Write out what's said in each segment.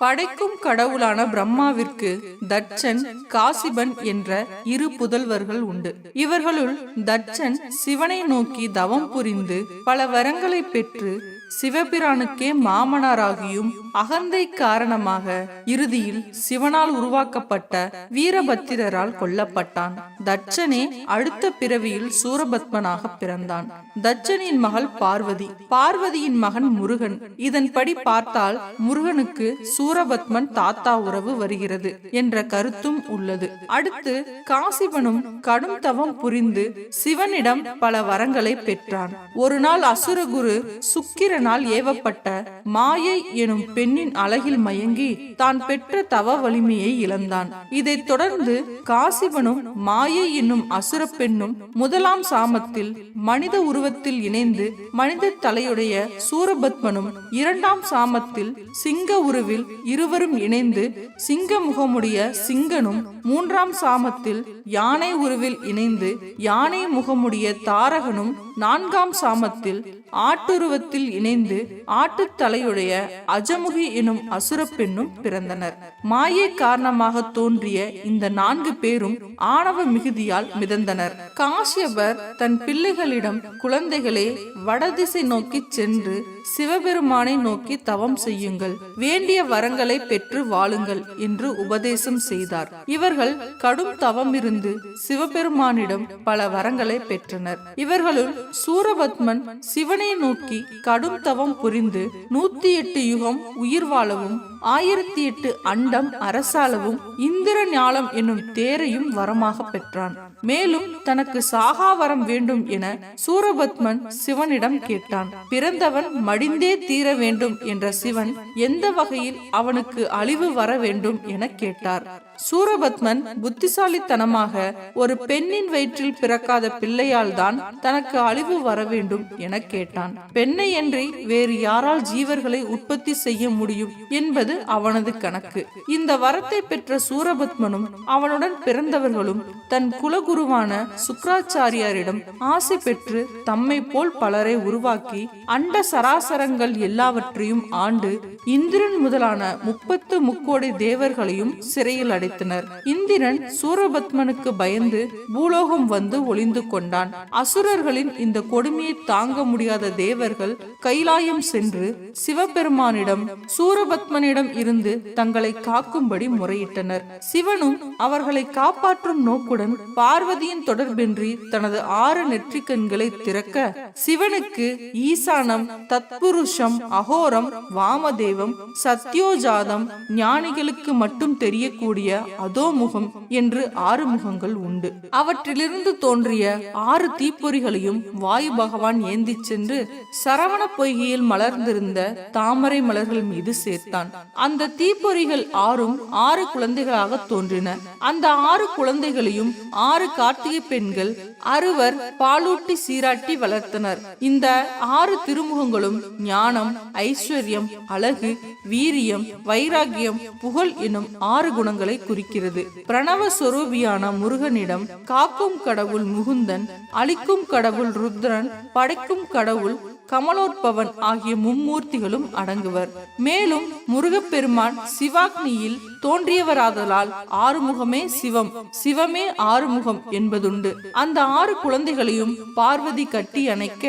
படைக்கும் கடவுளான பிரம்மாவிற்கு தட்சன் காசிபன் என்ற இரு புதல்வர்கள் உண்டு. இவர்களுள் தட்சன் சிவனை நோக்கி தவம் புரிந்து பல வரங்களை பெற்று சிவபிரானுக்கே மாமனாராகியும் அகந்தை காரணமாக இறுதியில் சிவனால் உருவாக்கப்பட்ட வீரபத்திரரால் கொல்லப்பட்டான். தட்சனே அடுத்த பிறவியில் சூரபத்மனாக பிறந்தான். தட்சனின் மகள் பார்வதி. பார்வதியின் மகன் முருகன். இதன்படி பார்த்தால் முருகனுக்கு சூரபத்மன் தாத்தா உறவு வருகிறது என்ற கருத்தும் உள்ளது. அடுத்து காசிபனும் கடும் தவம் புரிந்து சிவனிடம் பல வரங்களை பெற்றான். ஒரு நாள் அசுரகுரு சுக்கிர சுக்கிரனால் ஏவப்பட்ட மாயை எனும் பெண்ணின் அழகில் மயங்கி தான் பெற்ற தவ வலிமையை இழந்தான். இதைத் தொடர்ந்து காசிபனும் மாயை என்னும் அசுர பெண்ணும் முதலாம் சாமத்தில் மனித உருவத்தில் இணைந்து மனித தலையுடைய சூரபத்மனும் இரண்டாம் சாமத்தில் சிங்க உருவில் இருவரும் இணைந்து சிங்க முகமுடைய சிங்கனும் மூன்றாம் சாமத்தில் யானை உருவில் இணைந்து யானை முகமுடைய தாரகனும் நான்காம் சாமத்தில் ஆட்டுருவத்தில் இணைந்து ஆட்டுத் தலையுடைய அஜமுகி எனும் அசுர பெண்ணும் பிறந்தனர். மாயை காரணமாக தோன்றிய இந்த நான்கு பேரும் ஆணவ மிகுதியால் மிதந்தனர். காசியபர் தன் பிள்ளைகளிடம் குழந்தைகளே வடதிசை நோக்கி சென்று சிவபெருமானை நோக்கி தவம் செய்யுங்கள். வேண்டிய வரங்களை பெற்று வாழுங்கள் என்று உபதேசம் செய்தார். இவர்கள் கடும் தவம் இருந்து சிவபெருமானிடம் பல வரங்களை பெற்றனர். இவர்களுள் சூரபத்மன் சிவனை நோக்கி கடும் தவம் புரிந்து நூத்தி எட்டு யுகம் உயிர் வாழவும் ஆயிரத்தி எட்டு அண்டம் அரசாளவும் இந்திர ஞாலம் என்னும் தேரையும் வரமாக பெற்றான். மேலும் தனக்கு சாகா வரம் வேண்டும் என சூரபத்மன் சிவனிடம் கேட்டான். பிறந்தவன் மடிந்தே தீர வேண்டும் என்ற சிவன் எந்த வகையில் அவனுக்கு அழிவு வர வேண்டும் என கேட்டார். சூரபத்மன் புத்திசாலித்தனமாக ஒரு பெண்ணின் வயிற்றில் பிறக்காத பிள்ளையால் தான் தனக்கு அழிவு வர வேண்டும் என கேட்டான். பெண்ணையன்றி வேறு யாரால் ஜீவர்களை உற்பத்தி செய்ய முடியும் என்பது அவனது கணக்கு. இந்த வரத்தை பெற்ற சூரபத்மனும் அவனுடன் பிறந்தவர்களும் தன் குலகுருவான சுக்கராச்சாரியாரிடம் ஆசை பெற்று தம்மை போல் பலரை உருவாக்கி அண்ட சராசரங்கள் எல்லாவற்றையும் ஆண்டு இந்திரன் முதலான முப்பத்து முக்கோடி தேவர்களையும் சிறையில் கிடைத்தனர் இந்திரன் சூரபத்மனுக்கு பயந்து பூலோகம் வந்து ஒளிந்து கொண்டான். அசுரர்களின் இந்த கொடுமையை தாங்க முடியாத தேவர்கள் கைலாயம் சென்று சிவபெருமானிடம் சூரபத்மனிடம் இருந்து தங்களை காக்கும்படி முறையிட்டனர். சிவனும் அவர்களை காப்பாற்றும் நோக்குடன் பார்வதியின் தொடர்பின்றி தனது ஆறு நெற்றிக்கண்களை திறக்க சிவனுக்கு ஈசானம் தத்புருஷம் அகோரம் வாமதேவம் சத்யோஜாதம் ஞானிகளுக்கு மட்டும் தெரியக்கூடிய அதோமுகம் என்று ஆறு முகங்கள் உண்டு. அவற்றிலிருந்து தோன்றிய ஆறு தீப்பொறிகளையும் வாயு பகவான் ஏந்தி சென்று சரவண பொய்கையில் மலர்ந்திருந்த தாமரை மலர்கள் மீது சேர்த்தான். அந்த தீப்பொறிகள் ஆறும் ஆறு குழந்தைகளாக தோன்றின. அந்த ஆறு குழந்தைகளையும் ஆறு கார்த்திகை பெண்கள் அறுவர் பாலூட்டி சீராட்டி வளர்த்தனர். இந்த ஆறு திருமுகங்களும் ஞானம் ஐஸ்வர்யம் அழகு வீரியம் வைராகியம் புகழ் எனும் ஆறு குணங்களை குறிக்கிறது. பிரணவ சொரூபியான முருகனிடம் காக்கும் கடவுள் முகுந்தன் அழிக்கும் கடவுள் ருத்ரன் படைக்கும் கடவுள் கமலோற்பவன் ஆகிய மும்மூர்த்திகளும் அடங்குவர். மேலும் முருகப்பெருமான் சிவாக்னியில் தோன்றியவராதலால் ஆறுமுகமே சிவம் சிவமே ஆறுமுகம் என்பதுண்டு. அந்த ஆறு குழந்தைகளையும் பார்வதி கட்டி அணைக்க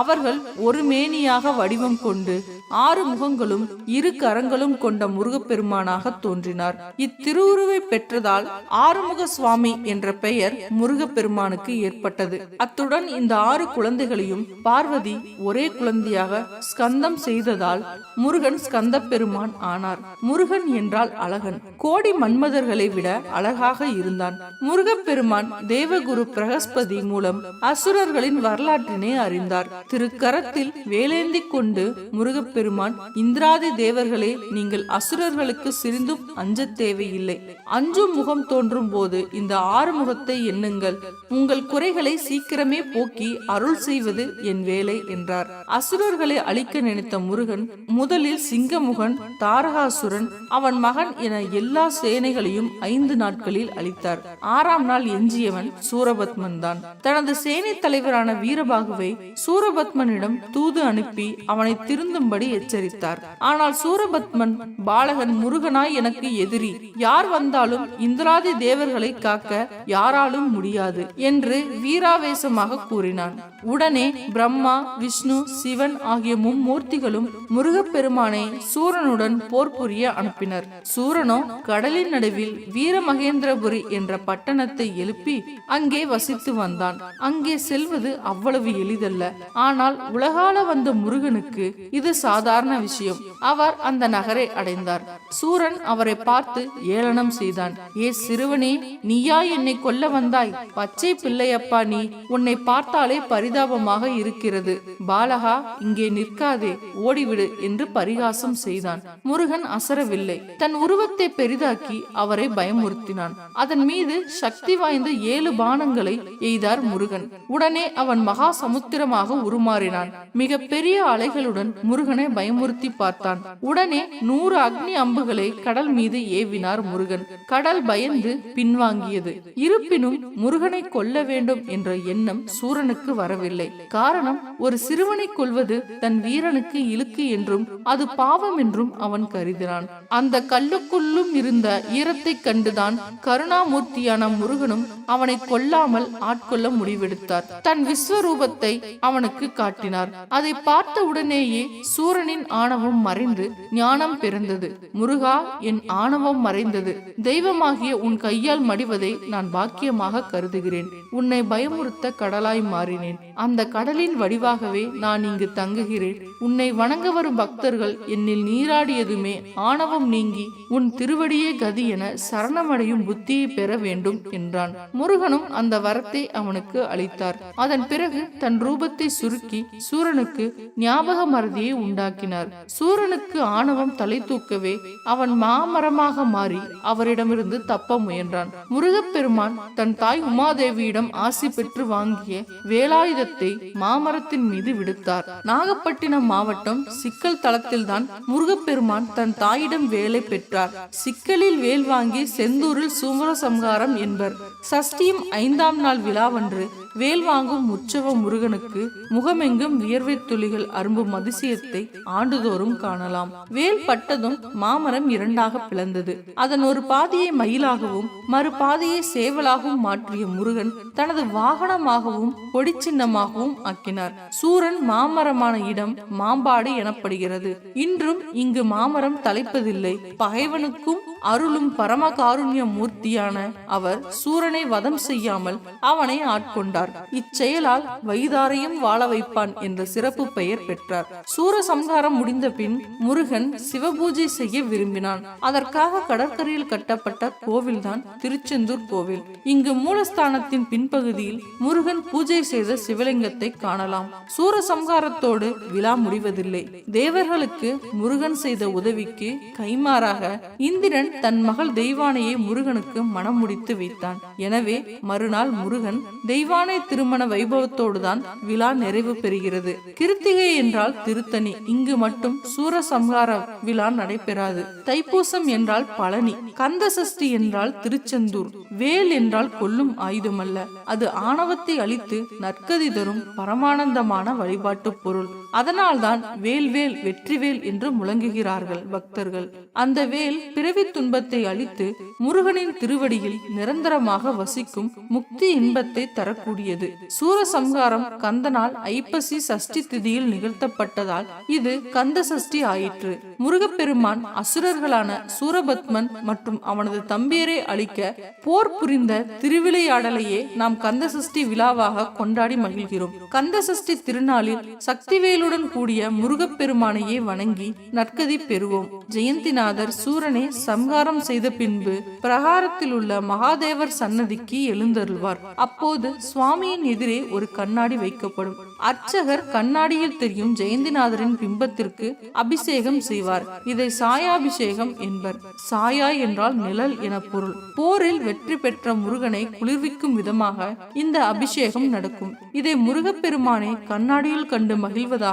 அவர்கள் ஒரு மேனியாக வடிவம் கொண்டு ஆறு முகங்களும் இரு கரங்களும் கொண்ட முருகப்பெருமானாக தோன்றினார். இத்திருவுருவை பெற்றதால் ஆறுமுக சுவாமி என்ற பெயர் முருகப்பெருமானுக்கு ஏற்பட்டது. அத்துடன் இந்த ஆறு குழந்தைகளையும் பார்வதி ஒரே குழந்தையாக ஸ்கந்தம் செய்ததால் முருகன் ஸ்கந்த பெருமான் ஆனார். முருகன் என்றால் அழகன். கோடி மன்மதர்களை விட அழகாக இருந்தான். முருகப்பெருமான் தேவகுரு பிரகஸ்பதி மூலம் அசுரர்களின் வரலாற்றினை அறிந்தார். திருக்கரத்தில் வேலேந்தி கொண்டு முருகப்பெருமான் பெருமான் இந்திராதி தேவர்களே நீங்கள் அசுரர்களுக்கு சிறிதும் அஞ்ச தேவையில்லை. அஞ்சும் முகம் தோன்றும் போது இந்த ஆறு முகத்தை எண்ணுங்கள். உங்கள் குறைகளை சீக்கிரமே போக்கி அருள் செய்வது என் வேலை என்றார். அசுரர்களை அழிக்க நினைத்த முருகன் முதலில் சிங்கமுகன் தாரகாசுரன் அவன் மகன் என எல்லா சேனைகளையும் ஐந்து நாட்களில் அளித்தார் ஆறாம் நாள் எஞ்சியவன் சூரபத்மன் தான். தனது சேனை தலைவரான வீரபாகுவை சூரபத்மனிடம் தூது அனுப்பி அவனை திருந்தும்படி எச்சரித்தார். ஆனால் சூரபத்மன் பாலகன் முருகனாய் எனக்கு எதிரி. யார் வந்தாலும் இந்திராதி தேவர்களை காக்க யாராலும் முடியாது என்று வீராவேசமாக கூறினான். உடனே பிரம்மா விஷ்ணு சிவன் ஆகிய மும்மூர்த்திகளும் முருகப்பெருமானை சூரனுடன் போர் புரிய அனுப்பினர். சூரனோ கடலின் நடுவில் வீரமகேந்திரபுரி என்ற பட்டணத்தை எழுப்பி அங்கே வசித்து வந்தான். அங்கே செல்வது அவ்வளவு எளிதல்ல. ஆனால் உலகால வந்த முருகனுக்கு இது சாதாரண விஷயம். அவர் அந்த நகரை அடைந்தார். சூரன் அவரை பார்த்து ஏளனம் செய்தான். ஏ சிறுவனே நீயா என்னை கொல்ல வந்தாய்? பச்சை பிள்ளையப்பா நீ உன்னை பார்த்தாலே பரிதாபமாக இருக்கிறது. பாலகா இங்கே நிற்காதே ஓடிவிடு என்று பரிகாசம் செய்தான். முருகன் அசரவில்லை. தன் உருவத்தை பெரிதாக்கி அவரை பயமுறுத்தினான். அதன் மீது சக்தி வாய்ந்த ஏழு பானங்களை எய்தார் முருகன். உடனே அவன் மகா சமுத்திரமாக உருமாறினான். மிக பெரிய அலைகளுடன் முருகனை பயமுறுத்தி பார்த்தான். உடனே நூறு அக்னி அம்புகளை கடல் மீது ஏவினார் முருகன். கடல் பயந்து பின்வாங்கியது. இருப்பினும் முருகனை கொல்ல வேண்டும் என்ற எண்ணம் சூரனுக்கு வரவில்லை. காரணம் ஒரு சிறுவனை கொள்வது தன் வீரனுக்கு இழுக்கு என்றும் அது பாவம் என்றும் அவன் கருதினான். அந்த கல்லுக்குள்ளும் இருந்த ஈரத்தை கண்டுதான் கருணாமூர்த்தியான முருகனும் அவனை கொல்லாமல் ஆட்கொள்ள முடிவெடுத்தார். தன் விஸ்வரூபத்தை அவனுக்கு காட்டினார். அதை பார்த்த உடனேயே சூரனின் ஆணவம் மறைந்து ஞானம் பிறந்தது. முருகா என் ஆணவம் மறைந்தது. தெய்வமாகிய உன் கையால் மடிவதை நான் பாக்கியமாக கருதுகிறேன். உன்னை பயமுறுத்த கடலாய் மாறினேன். அந்த கடலின் வடிவாகவே நான் இங்கு தங்குகிறேன். உன்னை வணங்க வரும் பக்தர்கள் என்னில் நீராடியதுமே ஆணவம் நீங்கி உன் திருவடியே கதி என சரணமடையும் புத்தியை பெற வேண்டும் என்றான். முருகனும் அந்த வரத்தை அவனுக்கு அளித்தார். அதன் பிறகு தன் ரூபத்தை சுருக்கி சூரனுக்கு ஞாபக மறதியை உண்டாக்கினார். சூரனுக்கு ஆணவம் தலை தூக்கவே அவன் மாமரமாக மாறி அவரிடமிருந்து தப்ப முயன்றான். முருகப்பெருமான் தன் தாய் உமாதேவியிடம் ஆசி பெற்று வாங்கிய வேலாயுதத்தை மாமரத்தின் மீது விடுத்தார். நாகப்பட்டினம் மாவட்டம் சிக்கல் தளத்தில்தான் முருகப்பெருமான் தன் தாயிடம் வேலை பெற்றார். சிக்கலில் வேல் வாங்கி செந்தூரில் சூமரசம்ஹாரம் என்பர். சஷ்டியும் ஐந்தாம் நாள் விழாவன்று வேல் வாங்கும் உற்சவ முருகனுக்கு முகமெங்கும் வியர்வை துளிகள் அரும்பும் அதிசயத்தை ஆண்டுதோறும் காணலாம். வேல் பட்டதும் மாமரம் இரண்டாக பிளந்தது. அதன் ஒரு பாதியை மயிலாகவும் மறு பாதியை சேவலாகவும் மாற்றிய முருகன் தனது வாகனமாகவும் கொடி சின்னமாகவும் ஆக்கினார். சூரன் மாமரமான இடம் மாம்பாடு எனப்படுகிறது. இன்றும் இங்கு மாமரம் தலைப்பதில்லை. பகைவனுக்கும் அருளும் பரம காருண்ய மூர்த்தியான அவர் சூரனை வதம் செய்யாமல் அவனை ஆட்கொண்டார். இச்செயலால் வைதாரையும் வாழ வைப்பான் என்ற சிறப்பு பெயர் பெற்றார். சூர சம்ஹாரம் முடிந்த பின் முருகன் சிவபூஜை செய்ய விரும்பினான். அதற்காக கடற்கரையில் கட்டப்பட்ட கோவில்தான் திருச்செந்தூர் கோவில். இங்கு மூலஸ்தானத்தின் பின்பகுதியில் முருகன் பூஜை செய்த சிவலிங்கத்தை காணலாம். சூர சம்ஹாரத்தோடு விழா முடிவதில்லை. தேவர்களுக்கு முருகன் செய்த உதவிக்கு கைமாறாக இந்திரன் தன் மகள் தெய்வானையை முருகனுக்கு மனம் முடித்து வைத்தான். எனவே மறுநாள் முருகன் தெய்வானை திருமண வைபவத்தோடுதான் விழா நிறைவு பெறுகிறது. கிருத்திகை என்றால் திருத்தணி. இங்கு மட்டும் சூரசம்ஹார விழா நடைபெறாது. தைப்பூசம் என்றால் பழனி. கந்த சஷ்டி என்றால் திருச்செந்தூர். வேல் என்றால் கொல்லும் ஆயுதமல்ல. அது ஆணவத்தை அழித்து நற்கதி தரும் பரமானந்தமான வழிபாட்டு பொருள். அதனால்தான் வேல்வேல் வெற்றிவேல் என்று முழங்குகிறார்கள் பக்தர்கள். அந்த வேல் பிறவி துன்பத்தை அழித்து முருகனின் திருவடியில் நிரந்தரமாக வசிக்கும் முக்தி இன்பத்தை தரக்கூடியது. சூரசம்ஹாரம் கந்தனால் ஐப்பசி சஷ்டி திதியில் நிகழ்த்தப்பட்டதால் இது கந்த சஷ்டி ஆயிற்று. முருகப்பெருமான் அசுரர்களான சூரபத்மன் மற்றும் அவனது தம்பியரை அழிக்க போர் புரிந்த திருவிளையாடலையே நாம் கந்த சஷ்டி விழாவாக கொண்டாடி மகிழ்கிறோம். கந்த சஷ்டி திருநாளில் சக்திவேல் சக்திவேலுடன் கூடிய முருகப்பெருமானையே வணங்கி நற்கதி பெறுவோம். ஜெயந்திநாதர் சூரனை சம்ஹாரம் செய்த பின்பு பிரகாரத்தில் உள்ள மகாதேவர் சன்னதிக்கு எழுந்தருள்வார். அப்போது சுவாமியின் எதிரே ஒரு கண்ணாடி வைக்கப்படும். அர்ச்சகர் கண்ணாடியில் தெரியும் ஜெயந்திநாதரின் பிம்பத்திற்கு அபிஷேகம் செய்வார். இதை சாயாபிஷேகம் என்பர். சாயா என்றால் நிழல் என பொருள். போரில் வெற்றி பெற்ற முருகனை குளிர்விக்கும் விதமாக இந்த அபிஷேகம் நடக்கும். இதை முருகப்பெருமானை கண்ணாடியில் கண்டு மகிழ்வதாக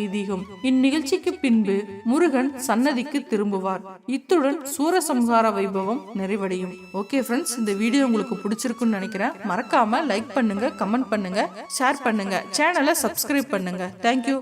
ஐதீகம். இந்நிகழ்ச்சிக்கு பின்பு முருகன் சன்னதிக்கு திரும்புவார். இத்துடன் சூரசம்ஹார வைபவம் நிறைவடையும். ஓகே ஃப்ரெண்ட்ஸ் இந்த வீடியோ உங்களுக்கு பிடிச்சிருக்குன்னு நினைக்கிறேன். மறக்காம லைக் பண்ணுங்க கமெண்ட் பண்ணுங்க ஷேர் பண்ணுங்க சேனலை சப்ஸ்கிரைப் பண்ணுங்க. தேங்க்யூ